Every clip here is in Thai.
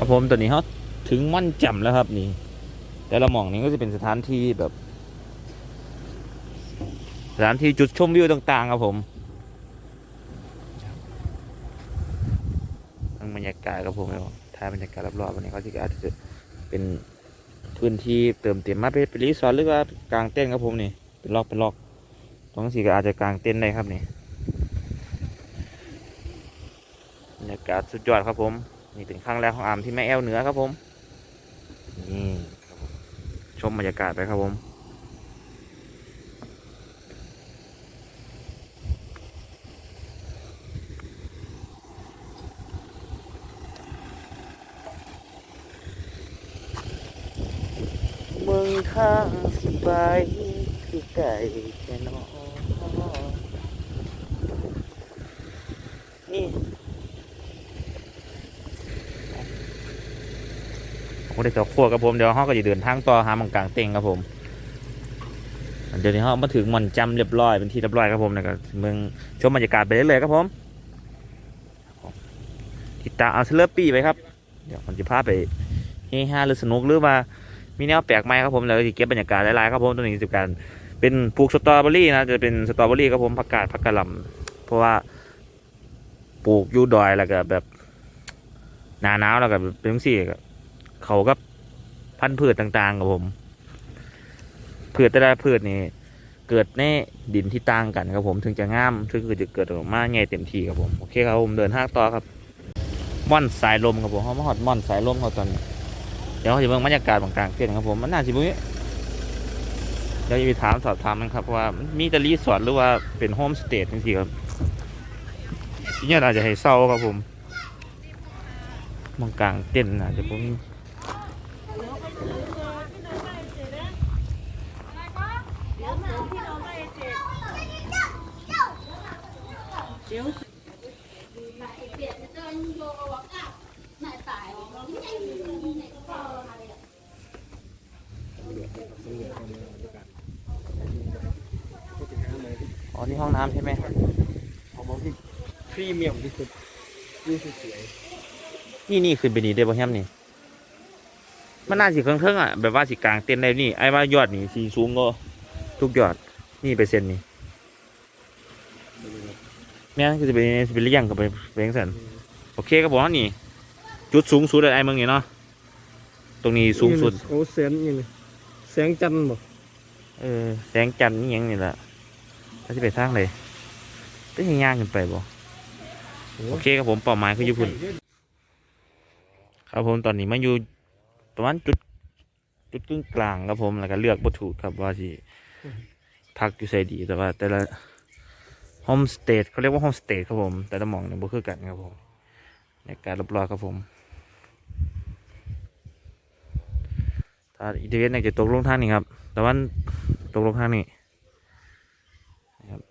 ครับผมตอนนี้เขาถึงมั่นจ่มแล้วครับนี่ แต่ละหม่องนี้ก็จะเป็นสถานที่แบบ สถานที่จุดชมวิวต่าง ๆ ครับผมทั้งบรรยากาศครับผมแล้ายบรรยากาศรอบๆวันนี้เขาที่อาจจะเป็นพื้นที่เติมเต็มมาเป็นเป็นรีสอร์ทหรือว่ากลางเต้นท์ครับผมนี่เป็นล็อกเป็นล็อกตรงสี่ก็อาจจะกลางเต้นท์ได้ครับนี่บรรยากาศสุดยอดครับผม นี่เป็นครั้งแรกของอามที่แม่แอลเหนือครับผมนี่ครับผมชมบรรยากาศไปครับผมเมืองข้างสิไปคือไก่แค่นอนี่ โอ้ได้ต่อขั้วครับผมเดี๋ยวเขาก็จะเดินทางต่อหามังกลางเต็งครับผมเดี๋ยวนี้เขามาถึงม่อนจำเรียบร้อยเป็นที่เรียบร้อยครับผมนะครับเมืองชมบรรยากาศไปเรื่อยๆครับผมติดตามเอาเซเลอร์ปี้ไปครับเดี๋ยวผมจะพาไปเฮฮาหรือสนุกหรือว่ามีแนวแปลกใหม่ครับผมแล้วจะเก็บบรรยากาศหลายๆครับผมตรงนี้จะการเป็นปลูกสตรอเบอรี่นะจะเป็นสตรอเบอรี่ครับผมผักกาดผักกะหล่ำเพราะว่าปลูกอยูดอยแล้วก็แบบหนาหนาวแล้วก็เป็นสี่ก็ เขาก็พันธุ์พืชต่างๆกับผมพืชแต่ละพืชนี่เกิดในดินที่ต่างกันครับผมถึงจะงามถึงจะเกิดออกมาใหญ่เต็มที่ครับผมโอเคครับผมเดินทางต่อครับม่อนสายลมครับผมเขามาหอดม่อนสายลมเขาตอนนี้เดี๋ยวเขาจะเบิ่งบรรยากาศบางกลางเต้นครับผมมันน่าจะมุ้ยเดี๋ยวจะไปถามสอบถามมันครับว่ามีแต่รีสอร์ทหรือว่าเป็นโฮมสเตย์จริงๆครับที่นี่อาจจะให้เศร้าครับผมบางกลางเต้นอาจจะผม อ๋อนี่ห้องน้ำใช่ไหมของมองที่พรีเมียมที่สุดวิวสวยนี่นี่ขึ้นไปนี่ได้ป่แฮมนี่ มันน่าสิเครื่องๆอะแบบว่าสิกลางเต้นได้นี่ไอ้ว่ายอดนี่สีสูงก็ทุกยอดนี่ไปเซ็นนี่ แม่นคือจะเป็นสิเป็นเลี้ยงกับไปไปยังสันโอเคครับผมนี่ จุดสูงสุดเลยไอ้เมืองนี่เนาะตรงนี้ๆสูงสุดโอ้แสงยังไงแสงจันทร์บ่เออแสงจันทร์นี่ยังนี่แหละถ้าจะไปทางเลยเป็นยังย่างขึ้นไปบ่โอเคครับผมเป้าหมายคืออยู่พุ่นครับผมตอนนี้มาอยู่ประมาณจุดจุดกึ่งกลางครับผมแล้วก็เลือกวัตถุกครับว่าสิพักอยู่ใส่ดีแต่ว่าแต่ละ โฮมสเตย์เขาเรียกว่าโฮมสเตย์ครับผม แต่ละหมองเนี่ยบ่คือกันครับผมในการรอบๆครับผมถ้าอีเวนต์เนี่ยจะตกลงทางนี้ครับ แต่ว่าตกลงทางนี้นะครับ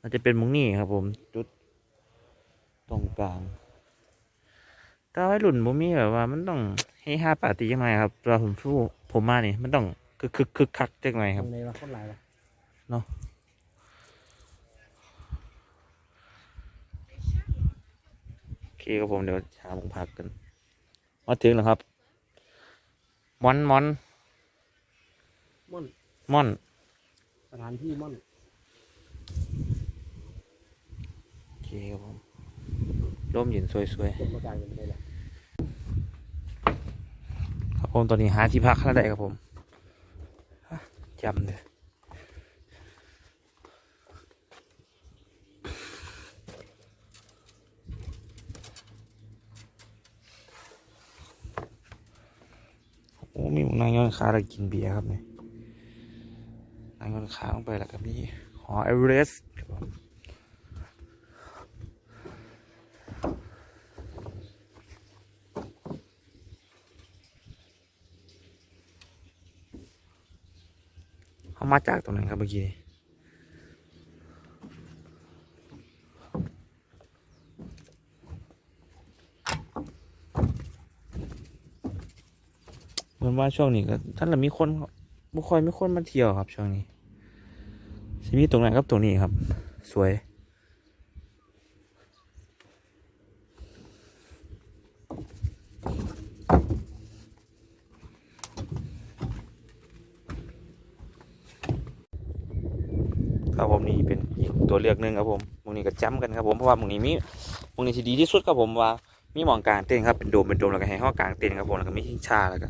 อาจจะเป็นหมุงนี่ครับผม จุดตรงกลางถ้าให้หลุ่นบ่มีแบบว่ามันต้องให้ห้าปาร์ตี้ยังไงครับเราผมสู้ผมมานี่มันต้องคึกคึกคึกคักจังไงครับทำในว่าคนหลายวะ โอ เคครับผมเดี๋ยวหาผมพักกัน มาถึงแล้วครับมอนมอนม่อนมอน สถานที่ม่อนโอเคครับผมร่มเย็นสวยคนประกาศกันไปเลยๆครับผมตอนนี้หาที่พักแล้วได้ครับผมฮะจำเลยโอ้ มีหมูนางย้อนขาแล้วกินเบียร์ครับเนี่ยนางย้อนขาลงไปแล้วก็มีหอเอเวอเรสต์มเขามาจากตรงไหนครับเมื่อกี้ มือนว่าช่วงนี้ก็ท่านละมีคนบุคอยไม่คนมาเที่ยวครับ ช่วงนี้สิมีตรงไหนครับตรงนี้ครับ สวยครับผมนี่เป็นอีกตัวเลือกหนึ่งครับผมมุงนี้ก็จ้ำกันครับผมเพราะว่ามุงนี้มีมุงนี้ที่ดีที่สุดครับผมว่ามีมองกลางเต้นครับเป็นโดมเป็นโดมแล้วก็แห้งห้องกลางเต้นครับผมแล้วก็มีชิงชาแล้วก็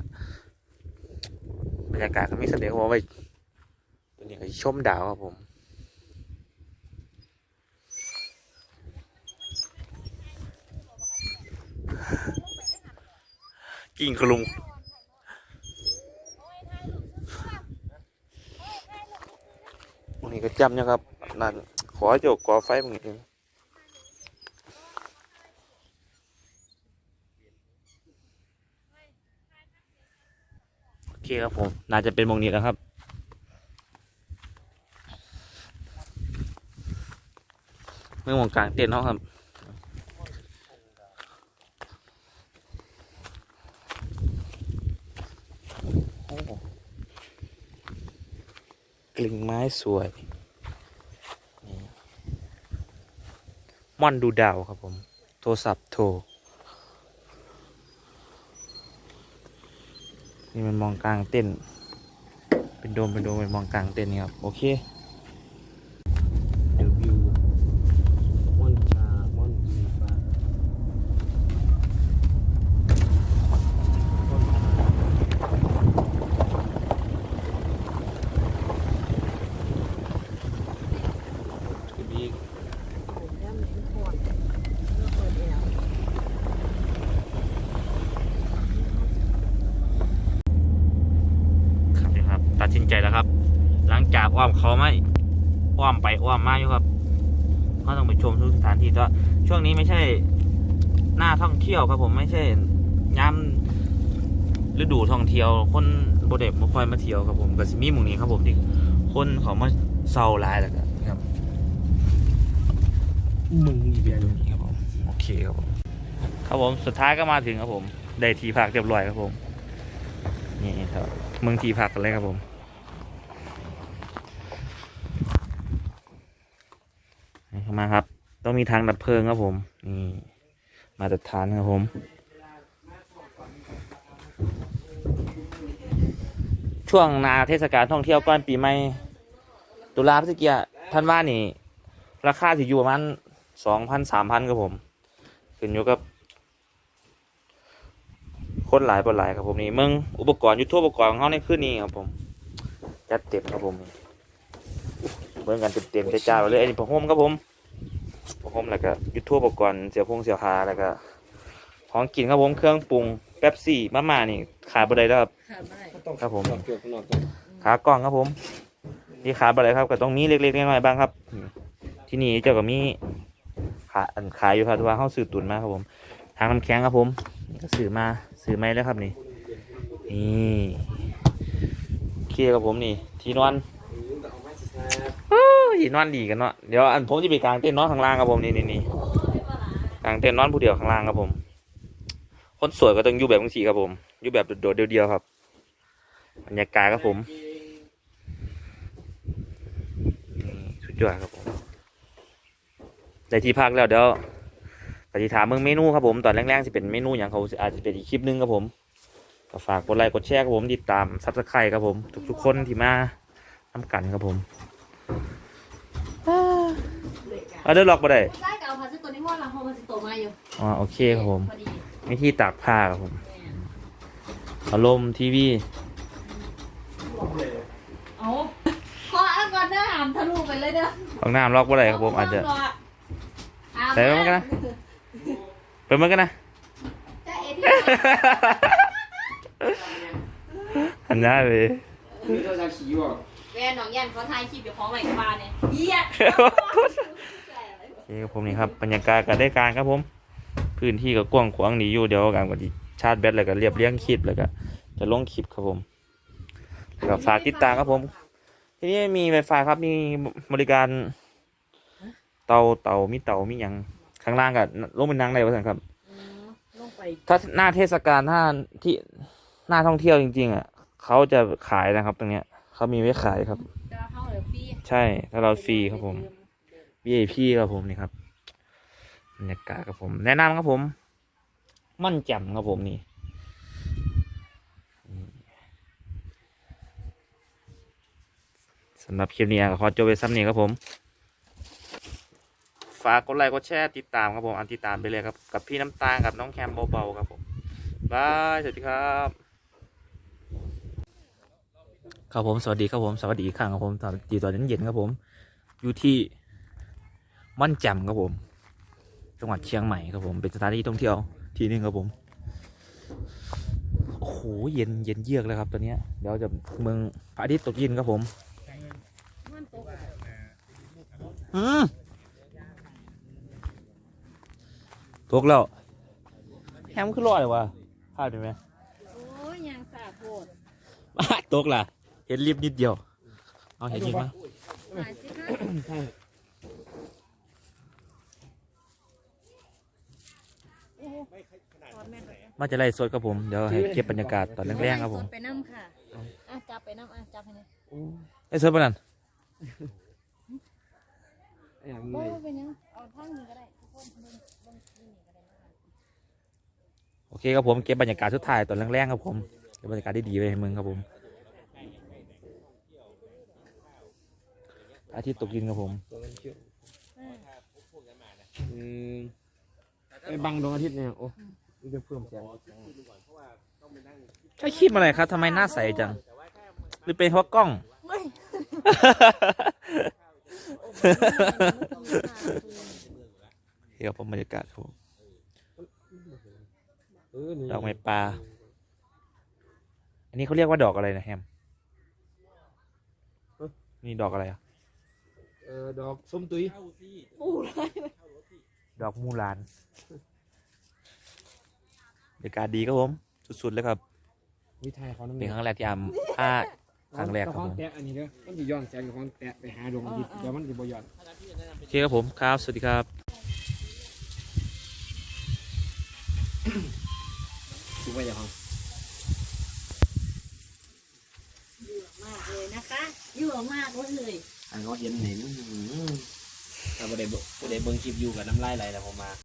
บรรยากาศก็มีเสน่ห์ครับผมไว้ตัวนี้ก็ชมดาวครับผมกิ่งขลุงตรงนี้ก็จำนะครับนั่นขอโจกขอไฟตรงเอเคครับผม น่าจะเป็นวงนี้แล้วครับเมื่อวงกลางเต็นท์เขาครับกลิ่งไม้สวยม่อนดูดาวครับผม โทรศัพท์โทร นี่มันมองกลางเต้น เป็นโดมเป็นโดมเป็นมองกลางเต้นนี่ครับ โอเค เดวิวม่อนชาม่อนจีฟ้าม่อนชา คือมี ผมย่ำเน้นขวดเลือกเปิดแอล ครับนี่ครับ ตัดสินใจแล้วครับ หลังจากอ้อมเขาไม่อ้อมไปอ้อมมาอยู่ครับก็ต้องไปชมทุกสถานที่ก็ช่วงนี้ไม่ใช่หน้าท่องเที่ยวครับผมไม่ใช่ย้ำฤดูท่องเที่ยว คนโบเด็บมาคอยมาเที่ยวครับผมก็สิมีหมู่นี้ครับผมที่คนเขามาเศร้าหลายแล้วก็ครับมึงอีเบียตรงนี้ครับผมโอเคครับผมครับผมสุดท้ายก็มาถึงครับผม ได้ที่พักเรียบร้อยครับผม นี่ครับเมืองที่พักกันเลยครับผม นี่เข้ามาครับ ต้องมีทางดับเพลิงครับผม นี่มาตรฐานครับผม ช่วงนาเทศกาลท่องเที่ยวก่อนปีใหม่ตุลาพฤศจิกาท่านว่านี่ ราคาสิอยู่ประมาณสองพันสามพันครับผมขึ้นอยู่กับคนหลายปหลายครับผมนี่มืองอุปกรณ์ยุทโธปกรณ์ของเขาในคืนนี้ครับผมจัดเต็มครับผมเบิ่งกันเต็มๆจ้าๆเลยอันนี้ผ้าห่มครับผม ผ้าห่มแล้วก็ยุทโธปกรณ์เสียพงเสียพาแล้วก็ของกินครับผมเครื่องปรุงแป๊บซี่มาม่านี่ขายบ่ได้แล้วครับ ขาดไม่ได้ต้องครับผมถอดเกลือข้างนอกก่อนขากล้องครับผมนี่ขาอะไรครับก็ต้องมีเล็กๆน้อยๆบ้างครับ ที่นี่เจ้าก็มีขาอันขายอยู่ครับที่ว่าเขาซื้อตุนมาครับผม ทางน้ำแข็งครับผมนี่ก็ซื้อมาซื้อไม่แล้วครับนี่นี่โอเคครับผมนี่ ที่นอนอู้ที่ นอนดีกันเนาะเดี๋ยวอันผมจะไปกลางเต็นท์นอนข้างล่างครับผมนี่นี่นี่กางเต็นท์นอนผู้เดียวข้างล่างครับผม คนสวยก็ต้องอยู่แบบบางสีครับผมอยู่แบบโดดเดียวๆครับบรรยากาศครับผมสุดยอดครับผมได้ที่พักแล้วเดี๋ยวปฏิถามเมืองเมนูครับผมตอนแรกๆจะเป็นเมนูอย่างเขาอาจจะเป็นอีกคลิปนึงครับผมก็ฝากกดไลค์กดแชร์ครับผมติดตามซับสไครต์ครับผม ทุกๆคนที่มาทำกันครับผม เอาเดินล็อกมาได้ใช่กับเอาพาสตัวนี้ว่าเราพอมันจะโตมาอยู่อ๋อโอเคครับผมพอดีมีที่ตากผ้าครับผมพัดลมทีวีเอาขออ่านก่อนเด้อหามทะลุไปเลยเด้อห้องน้ำล็อกมาได้ครับผมอาจจะใส่ไว้มันกันนะเปิดมันกันนะจะเอที่หันหน้าไปมีตัวชาขีบอกแวนหนองยันเขาทายคลิปอยู่ของใหม่กับบ้านเนี่ยเยี่ยโอ เคครับผมนี่ครับบรรยากาศการได้การครับผม พื้นที่ก็กว้างขวางดีอยู่เดี๋ยวการกว่าที่ชาร์จแบตแล้วก็เรียบเรียงคลิปแล้วก็จะลงคลิปครับผมแล้วก็ฝากติดตามครับผม ที่นี่มีไวไฟครับมีบริการ เตาเตามีเตามีหยังข้างล่างก็ลงเป็นนางได้ป่ะครับ ลงไปถ้าหน้าเทศกาลถ้าที่หน้าท่องเที่ยวจริง ๆ อะเขาจะขายนะครับ ตรงเนี้ยเขามีไว้ขายครับ จะเข้าเลยพี่ใช่ ถ้าเราฟรีครับผม VIP ครับผมนี่ครับบรรยากาศครับผม แนะนำครับผม มั่นแจ่มครับผมนี่สำหรับคลิปนี้ก็ขอจบไปซ้ำนี้ครับผม ฝากกดไลค์กดแชร์ติดตามครับผมอันติดตามไปเลยครับ กับพี่น้ำตาลกับน้องแคมเบาๆครับผมบายสวัสดีครับ ครับผมสวัสดีครับผมสวัสดีอีกครั้งครับผมตอนตีตอนเย็นๆครับผม อยู่ที่ ม่อนแจ่มครับผม จังหวัดเชียงใหม่ครับผมเป็นสถานที่ท่องเที่ยวที่หนึงครับผมโอ้โหเย็นเย็นเยือกเลยครับตอนเนี้ยเดี๋ยวจะเมืองพระอาทิตย์ตกดินครับผมมันตกอืมตกแล้วแฮมขึ้นรอดเลยวะพลาดไปไหมโอ้ยยางสาโพดบ้าตกล่ะ เห็นรีบนิดเดียว เอาเห็นอีกมั้ยหายสิคะใช่โอ้โหถอดแม่ มาจะไล่สดครับผมเดี๋ยวให้เก็บบรรยากาศตอนแรกๆครับผมสดไปน้ำค่ะอะจับไปน้ำอะจับให้หน่อยไอ้สดปะนั่นอย่างโอ้นี้ยเป็นยังเอาทั้งนี้ก็ได้ทุกคนเบิ่งเบิ่งนี่ก็ได้นะคะโอเคครับผมเก็บบรรยากาศสุดท้ายตอนแรกๆครับผมเก็บบรรยากาศได้ดีไปให้มึงครับผมอาทิตย์ตกดินครับผมตัวมันเชื่ออ่าอืม ไอ้บังดวงอาทิตย์เนี่ยโอ้มันจะเพิ่มแสงใช่คลิปอะไรครับทำไมหน้าใสจัง หรือเป็นเพราะกล้องไม่เฮ้ยครับผมบรรยากาศครับผมเออนี่ดอกไม้ปลา อันนี้เขาเรียกว่าดอกอะไรนะแฮม นี่ดอกอะไรอะ เออ ดอกส้มตุยปูเลย ดอกมูลานบรรยากาศดีครับผม สุดๆเลยครับ วิทยเขานั่นเป็นครั้งแรกที่อำพลาดครั้งแรกครับขผองมแตะอันนี้เด้อมันจะย้อนแสงกับของแตะไปหาดวงอาทิตย์เดี๋ยวมันจะบ่ย้อน โอเคครับผมครับ สวัสดีครับดูไปอย่างของมากเลยนะคะยั่วมากเลย อันก็เห็นเห็น ถ้าบ่ได้บ่บ่ได้เบิ่งคลิปอยู่กับน้ำลายไหลแล้วผมมา